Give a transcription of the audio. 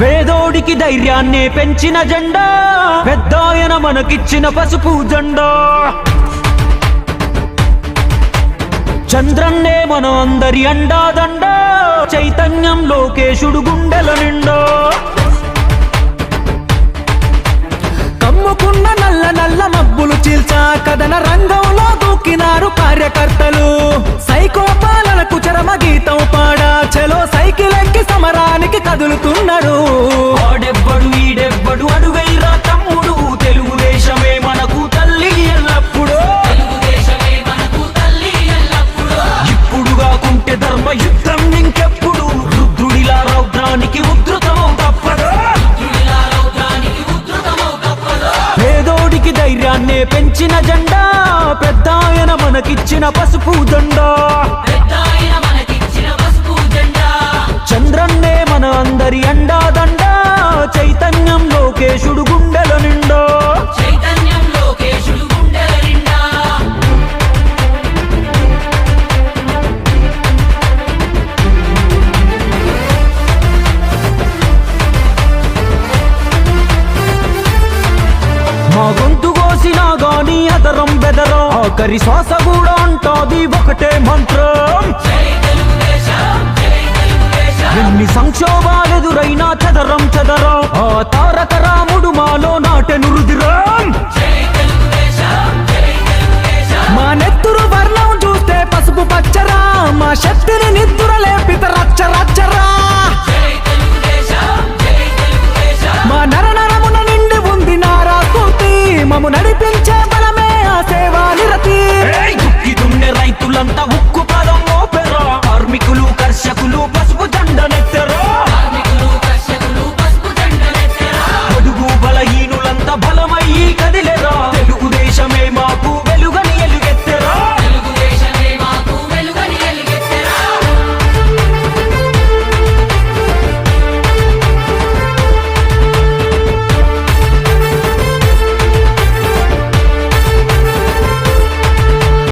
పేదోడికి ధైర్యాన్ని పెంచిన జెండా పెద్దాయన మనకిచ్చిన పసుపు జెండా. చంద్రన్నే మనం అందరి అండాదండ చైతన్యం లోకేశుడు గుండెల నిండా. చరమ గీతం పాడా. చలో సైకిల్ ఎక్కి సమరానికి కదులుతున్నారు ఆడెవ్వడు ఈడెవ్వడు అడుగైరా తమ్ముడు. తెలుగుదేశమే మనకు తల్లి ఎల్లప్పుడూ. ఇప్పుడు కాకుంటే ధర్మ యుద్ధం ఇంకెప్పుడు? రుద్రుడిలా రౌద్రానికి ఉధృతం తప్పదు. పేదోడికి ధైర్యాన్నే పెంచిన జెండా. పెద్దాయన మనకిచ్చిన పసుపు జెండా. గొంతు కోసినా గాని అదరం బెదరం. ఆఖరి శ్వాస కూడా అంటాది ఒకటే మంత్రం. ఎన్ని సంక్షోభాలెదురైనా చదరం చదరం. ఆ తారక రైతులంతా ఉక్కు